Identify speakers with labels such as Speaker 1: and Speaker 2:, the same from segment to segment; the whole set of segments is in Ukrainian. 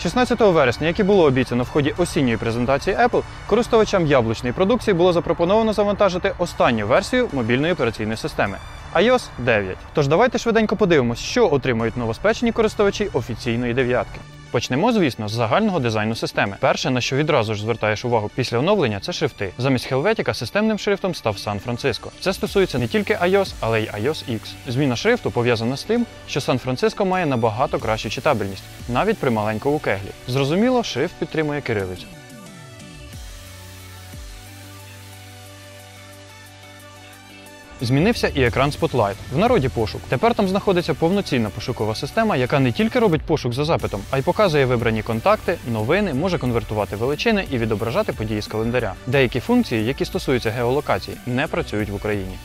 Speaker 1: 16 вересня, як і було обіцяно в ході осінньої презентації Apple, користувачам яблучної продукції було запропоновано завантажити останню версію мобільної операційної системи iOS 9. Тож давайте швиденько подивимось, що отримують новоспечені користувачі офіційної дев'ятки. Почнемо, звісно, з загального дизайну системи. Перше, на що відразу ж звертаєш увагу після оновлення, це шрифти. Замість Helvetica системним шрифтом став Сан-Франциско. Це стосується не тільки iOS, але й iOS X. Зміна шрифту пов'язана з тим, що Сан-Франциско має набагато кращу читабельність, навіть при маленькому кеглі. Зрозуміло, шрифт підтримує кирилицю. Змінився і екран Spotlight. В народі пошук. Тепер там знаходиться повноцінна пошукова система, яка не тільки робить пошук за запитом, а й показує вибрані контакти, новини, може конвертувати величини і відображати події з календаря. Деякі функції, які стосуються геолокації, не працюють в Україні.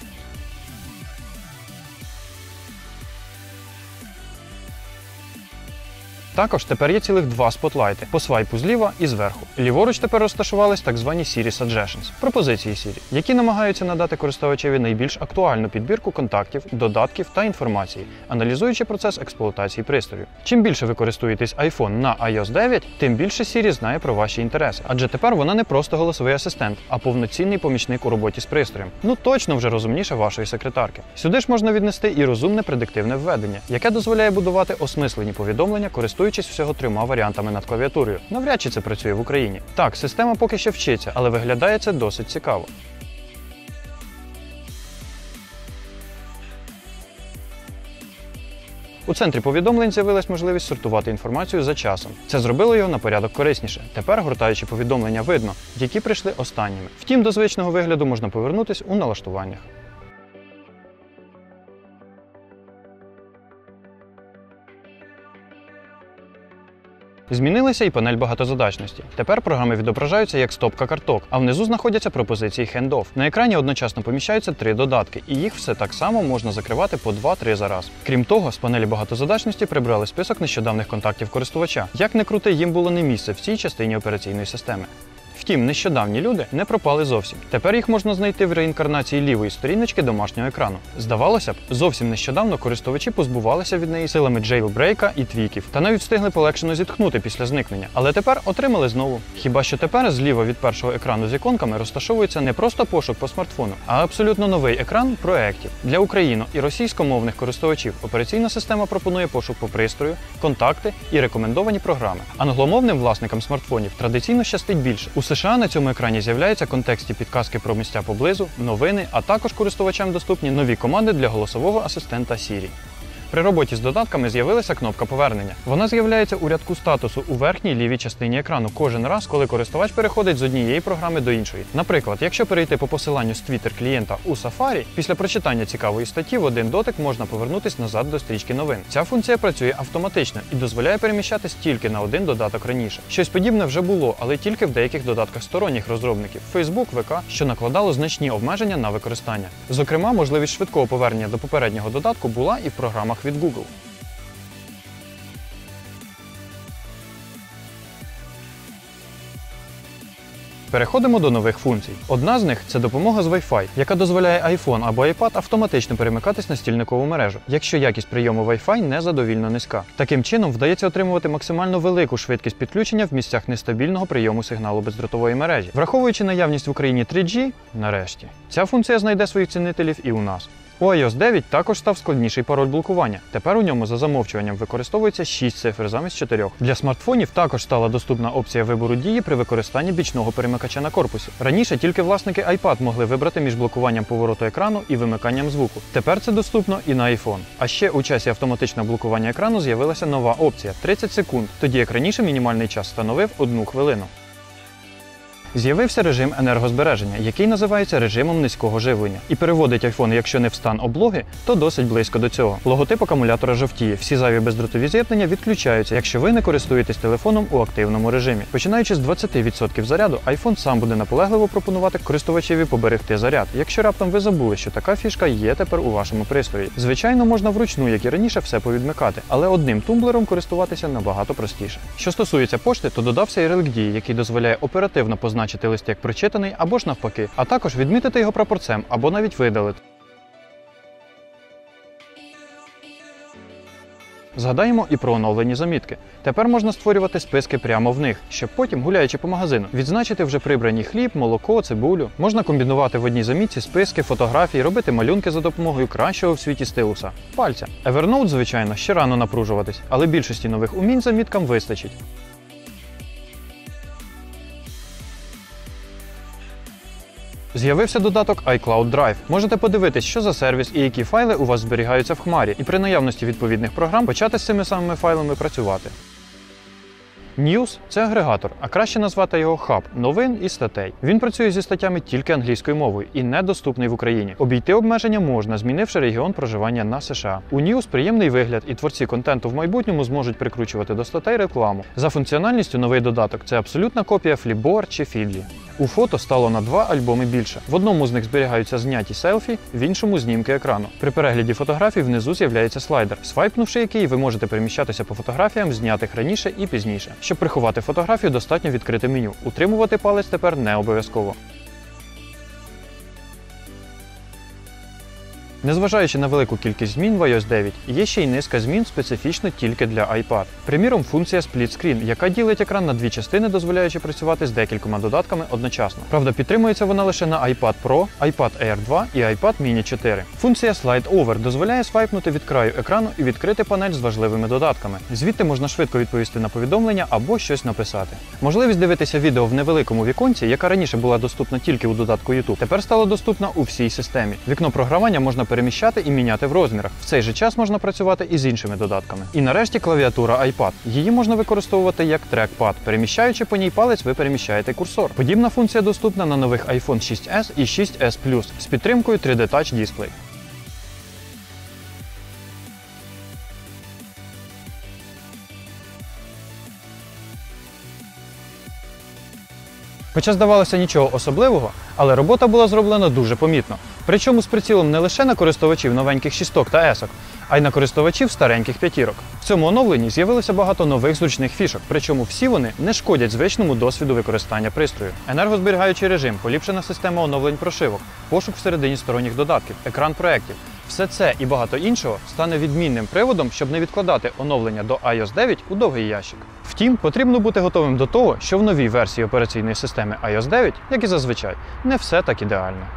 Speaker 1: Також тепер є цілих два спотлайти по свайпу зліва і зверху. Ліворуч тепер розташувались так звані Siri Suggestions – пропозиції Siri, які намагаються надати користувачеві найбільш актуальну підбірку контактів, додатків та інформації, аналізуючи процес експлуатації пристрою. Чим більше ви користуєтесь iPhone на iOS 9, тим більше Siri знає про ваші інтереси. Адже тепер вона не просто голосовий асистент, а повноцінний помічник у роботі з пристроєм. Ну точно вже розумніше вашої секретарки. Сюди ж можна віднести і розумне предиктивне введення, яке дозволяє будувати осмислені повідомлення, користуючись всього трьома варіантами над клавіатурою. Навряд чи це працює в Україні. Так, система поки що вчиться, але виглядає це досить цікаво. У центрі повідомлень з'явилась можливість сортувати інформацію за часом. Це зробило його на порядок корисніше. Тепер, гортаючи повідомлення, видно, які прийшли останніми. Втім, до звичного вигляду можна повернутись у налаштуваннях. Змінилася і панель багатозадачності. Тепер програми відображаються як стопка карток, а внизу знаходяться пропозиції хендов. На екрані одночасно поміщаються три додатки, і їх все так само можна закривати по 2-3 за раз. Крім того, з панелі багатозадачності прибрали список нещодавних контактів користувача. Як не крути, їм було не місце в цій частині операційної системи. Втім, нещодавні люди не пропали зовсім. Тепер їх можна знайти в реінкарнації лівої сторіночки домашнього екрану. Здавалося б, зовсім нещодавно користувачі позбувалися від неї силами джейлбрейка і твіків, та навіть встигли полегшено зітхнути після зникнення. Але тепер отримали знову. Хіба що тепер зліва від першого екрану з іконками розташовується не просто пошук по смартфону, а абсолютно новий екран проєктів. Для україно- і російськомовних користувачів операційна система пропонує пошук по пристрою, контакти і рекомендовані програми. Англомовним власникам смартфонів традиційно щастить більше. У США на цьому екрані з'являються контексті підказки про місця поблизу, новини, а також користувачам доступні нові команди для голосового асистента Siri. При роботі з додатками з'явилася кнопка повернення. Вона з'являється у рядку статусу у верхній лівій частині екрану кожен раз, коли користувач переходить з однієї програми до іншої. Наприклад, якщо перейти по посиланню з Twitter клієнта у Safari, після прочитання цікавої статті в один дотик можна повернутись назад до стрічки новин. Ця функція працює автоматично і дозволяє переміщатись тільки на один додаток раніше. Щось подібне вже було, але тільки в деяких додатках сторонніх розробників Facebook, ВК, що накладало значні обмеження на використання. Зокрема, можливість швидкого повернення до попереднього додатку була і в програмах від Google. Переходимо до нових функцій. Одна з них це допомога з Wi-Fi, яка дозволяє iPhone або iPad автоматично перемикатись на стільникову мережу, якщо якість прийому Wi-Fi незадовільно низька. Таким чином вдається отримувати максимально велику швидкість підключення в місцях нестабільного прийому сигналу бездротової мережі. Враховуючи наявність в Україні 3G, нарешті, ця функція знайде своїх цінителів і у нас. У iOS 9 також став складніший пароль блокування. Тепер у ньому за замовчуванням використовується 6 цифр замість 4. Для смартфонів також стала доступна опція вибору дії при використанні бічного перемикача на корпусі. Раніше тільки власники iPad могли вибрати між блокуванням повороту екрану і вимиканням звуку. Тепер це доступно і на iPhone. А ще у часі автоматичного блокування екрану з'явилася нова опція 30 секунд, тоді як раніше мінімальний час становив 1 хвилину. З'явився режим енергозбереження, який називається режимом низького живлення, і переводить iPhone, якщо не в стан облоги, то досить близько до цього. Логотип акумулятора жовтіє. Всі зайві бездротові з'єднання відключаються, якщо ви не користуєтесь телефоном у активному режимі. Починаючи з 20% заряду, iPhone сам буде наполегливо пропонувати користувачеві поберегти заряд, якщо раптом ви забули, що така фішка є тепер у вашому пристрої. Звичайно, можна вручну, як і раніше, все повідмикати, але одним тумблером користуватися набагато простіше. Що стосується пошти, то додався і релик дії, який дозволяє оперативно позначити лист як прочитаний або ж навпаки, а також відмітити його прапорцем або навіть видалити. Згадаємо і про оновлені замітки. Тепер можна створювати списки прямо в них, щоб потім, гуляючи по магазину, відзначити вже прибрані хліб, молоко, цибулю. Можна комбінувати в одній замітці списки, фотографії, робити малюнки за допомогою кращого в світі стилуса пальця. Evernote, звичайно, ще рано напружуватись, але більшості нових умінь заміткам вистачить. З'явився додаток iCloud Drive. Можете подивитись, що за сервіс і які файли у вас зберігаються в хмарі, і при наявності відповідних програм почати з цими самими файлами працювати. News – це агрегатор, а краще назвати його хаб новин і статей. Він працює зі статтями тільки англійською мовою і недоступний в Україні. Обійти обмеження можна, змінивши регіон проживання на США. У News приємний вигляд, і творці контенту в майбутньому зможуть прикручувати до статей рекламу. За функціональністю новий додаток це абсолютна копія Flipboard чи Feedly. У фото стало на два альбоми більше. В одному з них зберігаються зняті селфі, в іншому знімки екрану. При перегляді фотографій внизу з'являється слайдер, свайпнувши який ви можете переміщатися по фотографіям, знятих раніше і пізніше. Щоб приховати фотографію, достатньо відкрити меню. Утримувати палець тепер не обов'язково. Незважаючи на велику кількість змін в iOS 9, є ще й низка змін специфічно тільки для iPad. Приміром, функція Split Screen, яка ділить екран на дві частини, дозволяючи працювати з декількома додатками одночасно. Правда, підтримується вона лише на iPad Pro, iPad Air 2 і iPad Mini 4. Функція Slide Over дозволяє свайпнути від краю екрану і відкрити панель з важливими додатками. Звідти можна швидко відповісти на повідомлення або щось написати. Можливість дивитися відео в невеликому віконці, яка раніше була доступна тільки у додатку YouTube, тепер стала доступна у всій системі. Вікно програвання можна переміщати і міняти в розмірах. В цей же час можна працювати і з іншими додатками. І нарешті клавіатура iPad. Її можна використовувати як трекпад. Переміщаючи по ній палець, ви переміщаєте курсор. Подібна функція доступна на нових iPhone 6s і 6s Plus з підтримкою 3D Touch Display. Хоча здавалося нічого особливого, але робота була зроблена дуже помітно. Причому з прицілом не лише на користувачів новеньких шісток та есок, а й на користувачів стареньких п'ятірок. В цьому оновленні з'явилося багато нових зручних фішок, причому всі вони не шкодять звичному досвіду використання пристрою. Енергозберігаючий режим, поліпшена система оновлень прошивок, пошук всередині сторонніх додатків, екран проєктів. Все це і багато іншого стане відмінним приводом, щоб не відкладати оновлення до iOS 9 у довгий ящик. Втім, потрібно бути готовим до того, що в новій версії операційної системи iOS 9, як і зазвичай, не все так ідеально.